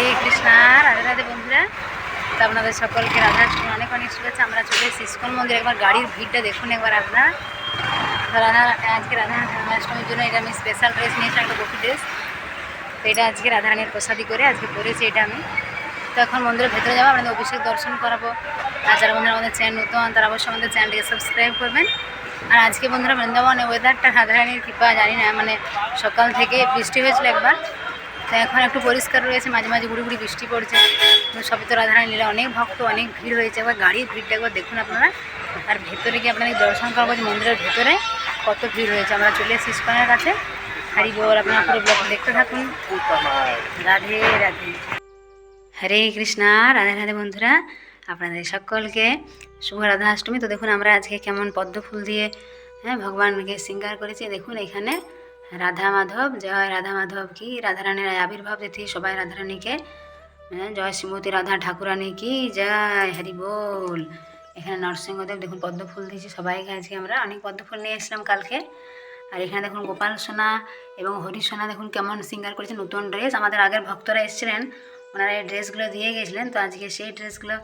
হরে কৃষ্ণা, রাধে রাধে বন্ধুরা। তো আপনাদের সকলকে রাধাষ্টমী অনেক অনেক শুভেচ্ছা। আমরা চলে এসেছি ইস্কন মন্দির। একবার গাড়ির ভিড়টা দেখুন একবার আপনারা। রাধা, আজকে রাধা রাধাষ্টমীর জন্য এটা আমি স্পেশাল ড্রেস নিয়েছিলাম একটা বকি ড্রেস তো এটা আজকে রাধারানীর প্রসাদি করে আজকে পরেছি এটা আমি। তো এখন মন্দিরের ভেতরে যাব, আপনাদের অভিষেক দর্শন করাবো। আর যারা বন্ধুরা আমাদের চ্যানেল নতুন, তারা অবশ্যই আমাদের চ্যানেলটিকে সাবস্ক্রাইব করবেন। আর আজকে বন্ধুরা বৃন্দাবনে ওয়েদারটা রাধারানীর কৃপা, জানি না মানে সকাল থেকে বৃষ্টি হয়েছিল একবার। তো এখন একটু পরিষ্কার রয়েছে, মাঝে মাঝে গুড়ি গুড়ি বৃষ্টি পড়ছে। সবই তো রাধারানী লীলা, অনেক ভক্ত, অনেক ভিড় হয়েছে। একবার গাড়ির ভিড়টা একবার দেখুন আপনারা। আর ভেতরে গিয়ে আপনাদের দর্শন করব যে মন্দিরের ভেতরে কত ভিড় হয়েছে। আমরা চলে এসেছি ইস্কনের কাছে। হারি বল আপনারা পুরো ব্লগ দেখতে থাকুন। রাধে রাধে। হরে কৃষ্ণা, রাধে রাধে বন্ধুরা। আপনাদের সকলকে শুভ রাধা অষ্টমী তো দেখুন আমরা আজকে কেমন পদ্ম ফুল দিয়ে হ্যাঁ ভগবানকে শৃঙ্গার করেছি। দেখুন এখানে রাধা মাধব জয় রাধা মাধব কি? রাধারানীর আবির্ভাব তিথি সবাই রাধারানীকে হ্যাঁ, জয় শ্রীমতী রাধা ঠাকুরানী কি? জয় হরি বল। এখানে নরসিংহদেব দেখুন পদ্ম ফুল দিয়েছি সবাইকে আজকে আমরা অনেক পদ্ম ফুল নিয়ে এসেছিলাম কালকে। আর এখানে দেখুন গোপাল সোনা এবং হরি সোনা দেখুন কেমন সিঙ্গার করেছে নতুন ড্রেস আমাদের আগের ভক্তরা এসেছিলেন ওনারা এই ড্রেসগুলো দিয়ে গেছিলেন তো আজকে সেই ড্রেসগুলো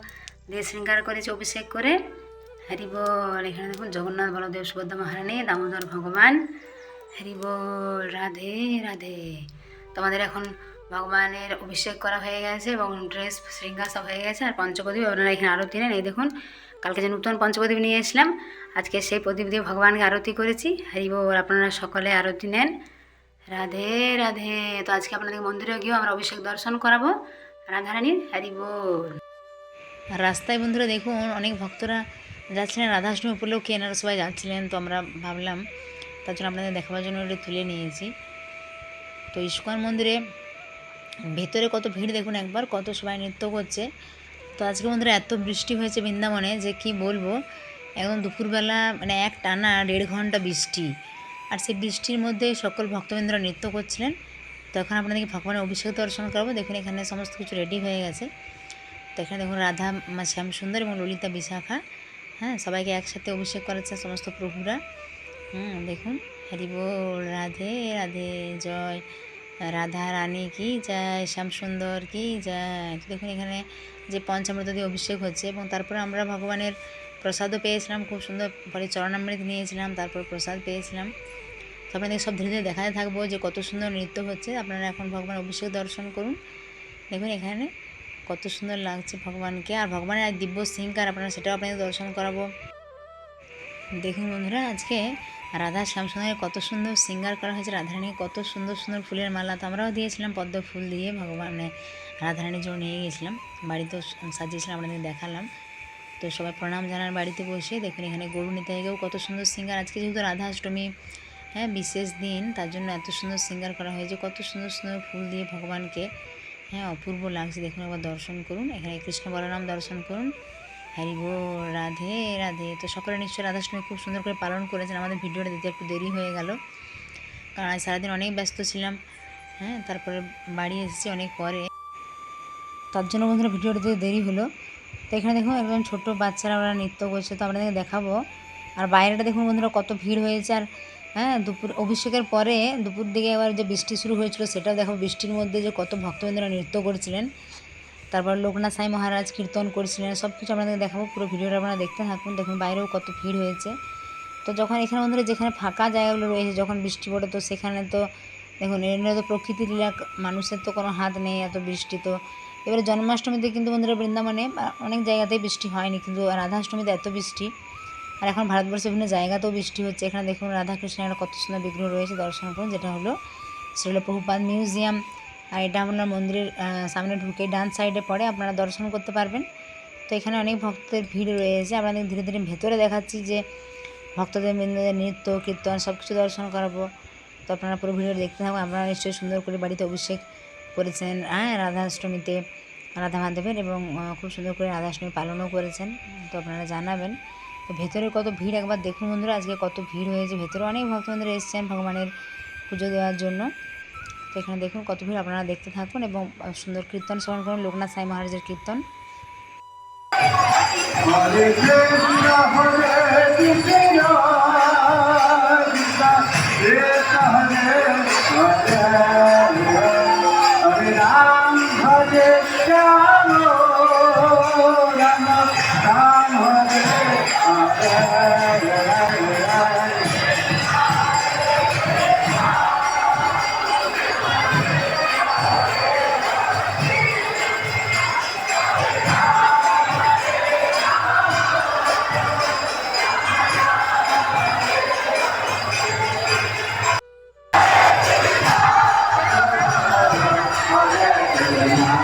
দিয়ে শৃঙ্গার করেছে অভিষেক করে। হরি বল এখানে দেখুন জগন্নাথ বলদেব সুভদ্রা মহারানী দামোদর ভগবান। হরি বল, রাধে রাধে। তোমাদের এখন ভগবানের অভিষেক করা হয়ে গেছে এবং ড্রেস শৃঙ্গার সব হয়ে গেছে আর পঞ্চপ্রদীপ আপনারা এখানে আরতি নেন। এই দেখুন, কালকে যে নতুন পঞ্চপ্রদীপ নিয়ে এসলাম, আজকে সেই প্রদীপ দিয়ে ভগবানকে আরতি করেছি। হরি বল, আপনারা সকলে আরতি নেন। রাধে রাধে। তো আজকে আপনাদের মন্দিরে গিয়েও আমরা অভিষেক দর্শন করাবো। রাধারানীর হরি বল। রাস্তায় বন্ধুরা দেখুন, অনেক ভক্তরা যাচ্ছিলেন রাধাষ্টমী উপলক্ষে এনারা সবাই যাচ্ছিলেন, তো আমরা ভাবলাম তার জন্য আপনাদের দেখাবার জন্য ওটা তুলে নিয়েছি। তো ইস্কন মন্দিরে ভেতরে কত ভিড় দেখুন একবার, কত সবাই নৃত্য করছে। তো আজকে বন্ধুরা এত বৃষ্টি হয়েছে বৃন্দাবনে যে কি বলব, একদম দুপুরবেলা মানে এক টানা দেড় ঘণ্টা বৃষ্টি। আর সেই বৃষ্টির মধ্যে সকল ভক্তবৃন্দরা নৃত্য করছিলেন। তো এখন আপনাদেরকে ভগবানের অভিষেক দর্শন করাবো। দেখুন এখানে সমস্ত কিছু রেডি হয়ে গেছে। তো এখানে দেখুন রাধা, মা শ্যাম সুন্দর এবং ললিতা বিশাখা। হ্যাঁ সবাইকে একসাথে অভিষেক করাচ্ছে সমস্ত প্রভুরা। হুম, দেখুন। হরি বল, রাধে রাধে, জয়। রাধা রানী কি জয়, শ্যাম সুন্দর কি তো দেখুন, এখানে যে পঞ্চামৃত দিয়ে অভিষেক হচ্ছে এবং তারপরে আমরা ভগবানের প্রসাদও পেয়েছিলাম, খুব সুন্দর পরে চরণামৃত নিয়েছিলাম, তারপর প্রসাদ পেয়েছিলাম। তো আপনাদের সব ধীরে ধীরে দেখাতে থাকব যে কত সুন্দর নৃত্য হচ্ছে। আপনারা এখন ভগবান অভিষেক দর্শন করুন। দেখুন, এখানে কত সুন্দর লাগছে ভগবানকে। আর ভগবানের এক দিব্য সিংকার, আপনারা সেটাও আপনাদের দর্শন করাবো। দেখুন বন্ধুরা, আজকে রাধা শ্যামসুন্দরের কত সুন্দর সিঙ্গার করা হয়েছে রাধারানী কত সুন্দর সুন্দর ফুলের মালা। তো আমরাও দিয়েছিলাম পদ্ম ফুল দিয়ে ভগবানে রাধারানীর জন্য নিয়ে গেছিলাম। বাড়িতেও সাজিয়েছিলাম আপনাদের দেখালাম। তো সবাই প্রণাম জানার বাড়িতে বসে। দেখুন, এখানে গরু নিতাইকেও কত সুন্দর সিঙ্গার। আজকে যেহেতু রাধা অষ্টমী হ্যাঁ বিশেষ দিন, তার জন্য এত সুন্দর সিঙ্গার করা হয়েছে। কত সুন্দর সুন্দর ফুল দিয়ে ভগবানকে হ্যাঁ অপূর্ব লাগছে। দেখুন, একবার দর্শন করুন। এখানে কৃষ্ণ বলরাম দর্শন করুন। হরি বল রাধে রাধে। তো সকলে নিশ্চয়ই রাধাষ্টমী খুব সুন্দর করে পালন করেছেন। আমাদের ভিডিওটা দিতে একটু দেরি হয়ে গেল। কারণ আজ সারাদিন অনেক ব্যস্ত ছিলাম। হ্যাঁ তারপরে বাড়ি এসেছি অনেক পরে। তার জন্য বন্ধুরা ভিডিওটা দিতে দেরি হলো। তো এখানে দেখুন একদম ছোট্ট বাচ্চারা ওরা নৃত্য করছে। তো আপনাদেরকে দেখাবো। আর বাইরেটা দেখুন বন্ধুরা কত ভিড় হয়েছে। আর হ্যাঁ দুপুর, অভিষেকের পরে দুপুর দিকে এবার যে বৃষ্টি শুরু হয়েছিল, সেটাও দেখো বৃষ্টির মধ্যে যে কত ভক্তবৃন্দরা নৃত্য করছিলেন। তারপর লোকনাথ সাই মহারাজ কীর্তন করছিলেন সব কিছু আপনাদের দেখাবো, পুরো ভিডিওটা আপনারা দেখতে থাকুন, দেখুন বাইরেও কত ভিড় হয়েছে। তো যখন এখানে বন্ধুরা যেখানে ফাঁকা জায়গাগুলো রয়েছে, যখন বৃষ্টি পড়ে, তো সেখানে তো দেখুন এর তো প্রকৃতি লীলা, মানুষের তো কোনো হাত নেই এত বৃষ্টি, তো এবারে জন্মাষ্টমীতে কিন্তু বন্ধুরা বৃন্দাবনে অনেক জায়গাতেই বৃষ্টি হয়নি, কিন্তু রাধাষ্টমীতে এত বৃষ্টি। আর এখন ভারতবর্ষের বিভিন্ন জায়গাতেও বৃষ্টি হচ্ছে। এখানে দেখুন রাধাকৃষ্ণের কত সুন্দর বিগ্রহ রয়েছে দর্শন করুন, যেটা হলো, সেটা হলো প্রভুপাদ মিউজিয়াম। আর এটা আপনার মন্দিরের সামনে ঢুকে ডান সাইডে পড়ে, আপনারা দর্শন করতে পারবেন। তো এখানে অনেক ভক্তদের ভিড় রয়েছে। আপনাদের ধীরে ধীরে ভেতরে দেখাচ্ছি যে ভক্তদের বৃন্দদের নৃত্য, কীর্তন সব কিছু দর্শন করাবো। তো আপনারা পুরো ভিডিও দেখতে থাকুন। আপনারা নিশ্চয়ই সুন্দর করে বাড়িতে অভিষেক করেছেন হ্যাঁ রাধাষ্টমীতে রাধা মাধবের এবং খুব সুন্দর করে রাধাষ্টমী পালনও করেছেন। তো আপনারা জানাবেন। তো ভেতরে কত ভিড় একবার দেখুন বন্ধুরা, আজকে কত ভিড় হয়েছে। ভেতরে অনেক ভক্তবৃন্দরা এসেছেন ভগবানের পুজো দেওয়ার জন্য। এখানে দেখুন কত ভিড় আপনারা দেখতে থাকুন এবং সুন্দর কীর্তন শ্রবণ করুন, লোকনাথ সাই মহারাজের কীর্তন। হরে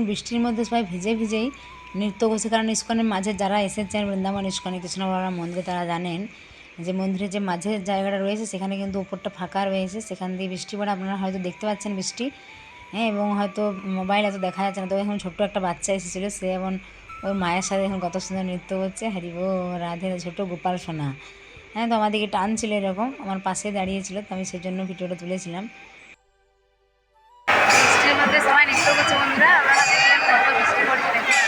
এখানে বৃষ্টির মধ্যে সবাই ভিজে ভিজেই নৃত্য করছে। কারণ ইস্কনের মাঝে যারা এসেছেন, বৃন্দাবন ইস্কনে কৃষ্ণবরা মন্দিরে, তারা জানেন যে মন্দিরের যে মাঝের জায়গাটা রয়েছে, সেখানে কিন্তু উপরটা ফাঁকা রয়েছে। সেখান দিয়ে বৃষ্টি পড়ে আপনারা হয়তো দেখতে পাচ্ছেন বৃষ্টি। হ্যাঁ এবং হয়তো মোবাইল এত দেখা যাচ্ছে না। তো এখন ছোট্ট একটা বাচ্চা এসেছিল, সে এখন ওর মায়ের সাথে এখন কত সুন্দর নৃত্য করছে। হরিব রাধে ছোট গোপাল সোনা। হ্যাঁ তো আমাদেরকে টান ছিল এরকম। আমার পাশে দাঁড়িয়েছিল, তো আমি সেই জন্য ভিডিওটা তুলেছিলাম। মধ্যে সবাই নৃত্য করছে বন্ধুরা আপনারা দেখলেন কত বৃষ্টি পড়ছে দেখুন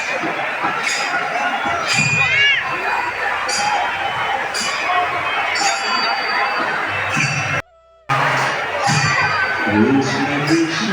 Krishna Krishna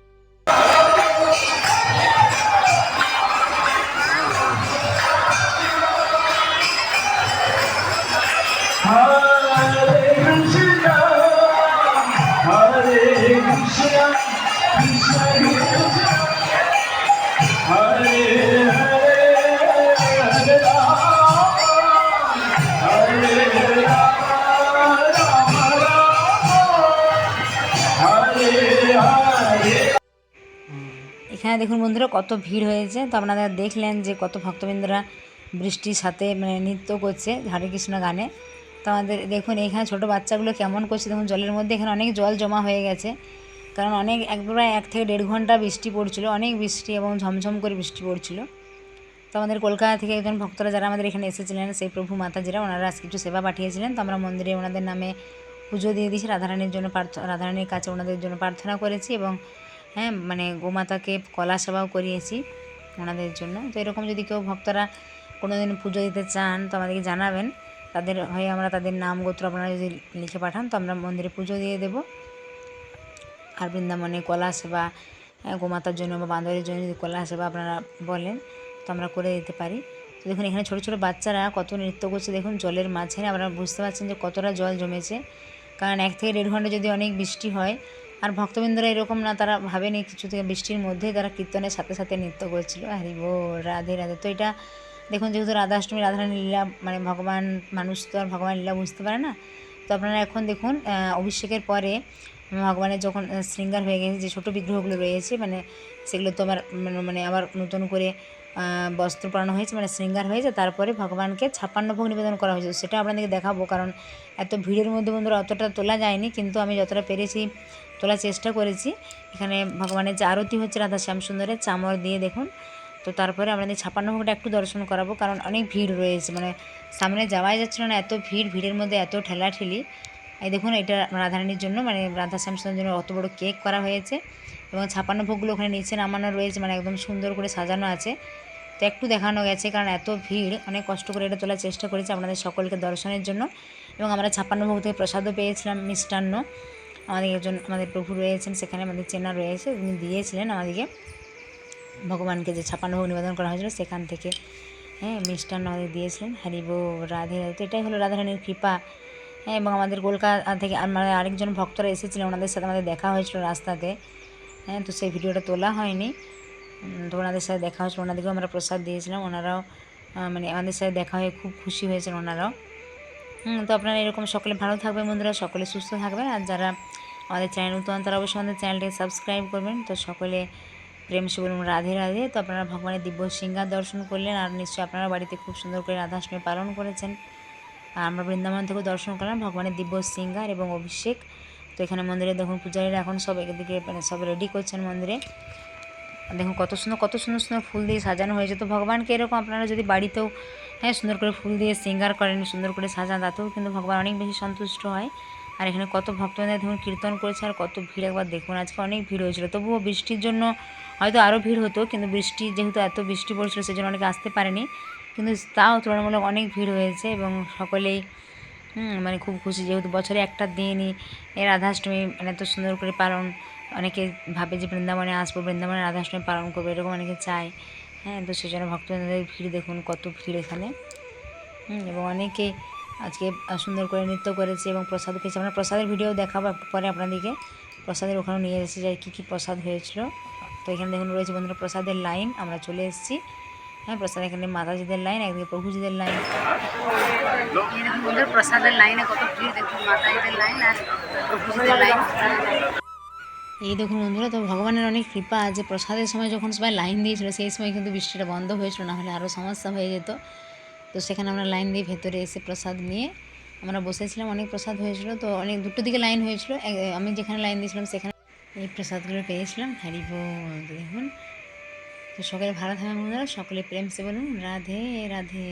এখানে দেখুন বন্ধুরা, কত ভিড় হয়েছে। তো আপনারা দেখলেন যে কত ভক্তবৃন্দরা বৃষ্টির সাথে মানে নৃত্য করছে হরে কৃষ্ণ গানে। তো আমাদের, দেখুন এখানে ছোট বাচ্চাগুলো কেমন করছে, দেখুন জলের মধ্যে এখানে অনেক জল জমা হয়ে গেছে। কারণ অনেক, একবার এক থেকে দেড় ঘণ্টা বৃষ্টি পড়ছিল, অনেক বৃষ্টি এবং ঝমঝম করে বৃষ্টি পড়ছিল। তো আমাদের কলকাতা থেকে একজন ভক্তরা যারা আমাদের এখানে এসেছিলেন, সেই প্রভু মাতাজিরা, ওনারা আজ কিছু সেবা পাঠিয়েছিলেন। তো আমরা মন্দিরে ওনাদের নামে পুজো দিয়ে দিয়েছি, রাধারানীর জন্য প্রার্থ- রাধারানীর কাছে ওনাদের জন্য প্রার্থনা করেছি এবং হ্যাঁ মানে গোমাতাকে কলা সেবাও করিয়েছি ওনাদের জন্য। তো এরকম যদি কেউ ভক্তরা কোনো দিন পুজো দিতে চান তো আমাদেরকে জানাবেন। তাদের হয়ে আমরা তাদের নাম গোত্র আপনারা যদি লিখে পাঠান তো আমরা মন্দিরে পুজো দিয়ে দেবো। আর বৃন্দাবনে কলা সেবা হ্যাঁ, গোমাতার জন্য বা বান্ধবের জন্য যদি কলা সেবা আপনারা বলেন তো আমরা করে দিতে পারি। তো দেখুন এখানে ছোটো ছোটো বাচ্চারা কত নৃত্য করছে। দেখুন জলের মাঝে আপনারা বুঝতে পারছেন যে কতটা জল জমেছে। কারণ এক থেকে দেড় ঘণ্টা যদি অনেক বৃষ্টি হয় আর ভক্তবৃন্দরা এরকম না, তারা ভাবেনি কিছু থেকে বৃষ্টির মধ্যে তারা কীর্তনের সাথে সাথে নৃত্য করছিল। হরি বো, রাধে রাধে। তো এটা দেখুন, যেহেতু রাধাষ্টমী রাধারানী লীলা মানে ভগবান, মানুষ তো আর ভগবান লীলা বুঝতে পারে না। তো আপনারা এখন দেখুন অভিষেকের পরে ভগবানের যখন শৃঙ্গার হয়ে গেছে, যে ছোটো বিগ্রহগুলো রয়েছে মানে সেগুলো তো আমার মানে- মানে আবার নতুন করে বস্ত্র পরানো হয়েছে মানে শৃঙ্গার হয়েছে, তারপরে ভগবানকে ছাপ্পান্ন ভোগ নিবেদন করা হয়েছে। সেটা আপনাদেরকে দেখাবো, কারণ এত ভিড়ের মধ্যে বন্ধুরা অতটা তোলা যায়নি, কিন্তু আমি যতটা পেরেছি তোলার চেষ্টা করেছি। এখানে ভগবানের যে আরতি হচ্ছে রাধা শ্যাম সুন্দরের, চামর দিয়ে দেখুন। তো তারপরে আমাদের ছাপান্ন ভোগটা একটু দর্শন করাবো, কারণ অনেক ভিড় রয়েছে। মানে সামনে যাওয়াই যাচ্ছিল না এত ভিড়, ভিড়ের মধ্যে এত ঠেলাঠেলি। এই দেখুন, এটা রাধারানীর জন্য মানে রাধা শ্যাম সুন্দরের জন্য অত বড় কেক করা হয়েছে। এবং ছাপান্ন ভোগগুলো ওখানে নিচে নামানো রয়েছে মানে একদম সুন্দর করে সাজানো আছে। তো একটু দেখানো গেছে, কারণ এত ভিড়, অনেক কষ্ট করে এটা তোলার চেষ্টা করেছি আপনাদের সকলকে দর্শনের জন্য। এবং আমরা ছাপ্পান্ন ভোগ থেকে প্রসাদও পেয়েছিলাম মিষ্টান্ন। আমাদের একজন, আমাদের প্রভু রয়েছেন, সেখানে আমাদের চেনা রয়েছে উনি দিয়েছিলেন আমাদেরকে। ভগবানকে যে ছাপান্ন ভোগ নিবেদন করা হয়েছিল, সেখান থেকে হ্যাঁ মিষ্টান্ন আমাদের দিয়েছিলেন। হরিব রাধে রাধে, তো এটাই হলো রাধারানীর কৃপা। হ্যাঁ এবং আমাদের কলকাতা থেকে আমাদের আরেকজন ভক্তরা এসেছিলেন, ওনাদের সাথে আমাদের দেখা হয়েছিল রাস্তাতে। হ্যাঁ তো সেই ভিডিওটা তোলা হয়নি। তো ওনাদের সাথে দেখা হয়েছিল, ওনাদেরকেও আমরা প্রসাদ দিয়েছিলাম, ওনারাও মানে আমাদের সাথে দেখা হয়ে খুব খুশি হয়েছেন ওনারাও। তো আপনারা এরকম সকলে ভালো থাকবেন বন্ধুরা, সকলে সুস্থ থাকবেন। আর যারা আমাদের চ্যানেল নতুন তারা অবশ্যই আমাদের চ্যানেলটিকে সাবস্ক্রাইব করবেন। তো সকলে প্রেম সে বলুন রাধে রাধে। তো আপনারা ভগবানের দিব্য সিংহার দর্শন করলেন আর নিশ্চয়ই আপনারা বাড়িতে খুব সুন্দর করে রাধাষ্টমী পালন করেছেন। আর আমরা বৃন্দাবন থেকেও দর্শন করলাম ভগবানের দিব্য সিঙ্গার এবং অভিষেক। তো এখানে মন্দিরে দেখুন পূজারীরা এখন সব এদিকে মানে সব রেডি করছেন মন্দিরে। দেখুন কত সুন্দর কত সুন্দর সুন্দর ফুল দিয়ে সাজানো হয়েছে। তো ভগবানকে এরকম আপনারা যদি বাড়িতেও হ্যাঁ সুন্দর করে ফুল দিয়ে সিঙ্গার করেন, সুন্দর করে সাজান, তাতেও কিন্তু ভগবান অনেক বেশি সন্তুষ্ট হয়। আর এখানে কত ভক্তদের দেখুন, কীর্তন করেছে আর কত ভিড় একবার দেখুন। আজকে অনেক ভিড় হয়েছিল। তবুও বৃষ্টির জন্য হয়তো আরও ভিড় হতো, কিন্তু বৃষ্টি যেহেতু এত বৃষ্টি পড়ছিল সেজন্য অনেকে আসতে পারেনি। কিন্তু তাও তুলনামূলক অনেক ভিড় হয়েছে এবং সকলেই মানে খুব খুশি। যেহেতু বছরে একটা দিনই এই রাধাষ্টমী মানে এত সুন্দর করে পালন, অনেকে ভাবে যে বৃন্দাবনে আসব, বৃন্দাবনে রাধাষ্টমী পালন করব, এরকম অনেকে চায়। হ্যাঁ তো সেজন্য ভক্তদের ভিড় দেখুন, কত ভিড় এখানে। এবং অনেকে আজকে সুন্দর করে নৃত্য করেছে এবং প্রসাদ পেয়েছে আমরা প্রসাদের ভিডিও দেখাবো পরে আপনাদেরকে। প্রসাদের ওখানে নিয়ে এসেছি যে কী কী প্রসাদ হয়েছিল। তো এখানে দেখুন রয়েছে বন্ধুরা প্রসাদের লাইন। আমরা চলে এসেছি। হ্যাঁ প্রসাদ এখানে মাতাজিদের লাইন একদিকে প্রভুজিদের লাইন। এই দেখুন বন্ধুরা প্রসাদের লাইনে কত ভিড় দেখুন মাতাজিদের লাইন আর প্রভুজিদের লাইন। এই দেখুন বন্ধুরা তো ভগবানের অনেক কৃপা আছে। প্রসাদের সময় যখন সবাই লাইন দিয়েছিল সেই সময় কিন্তু বৃষ্টিটা বন্ধ হয়েছিল না হলে আরও সমস্যা হয়ে যেত। তো সেখানে আমরা লাইন দিয়ে ভেতরে এসে প্রসাদ নিয়ে আমরা বসেছিলাম। অনেক প্রসাদ হয়েছিল, তো অনেক দুটো দিকে লাইন হয়েছিল। আমি যেখানে লাইন দিয়েছিলাম সেখানে এই প্রসাদগুলো পেয়েছিলাম। হারিব দেখুন। তো সকলে ভালো থাকা বন্ধুরা, সকলে প্রেম সে বলুন। রাধে রাধে।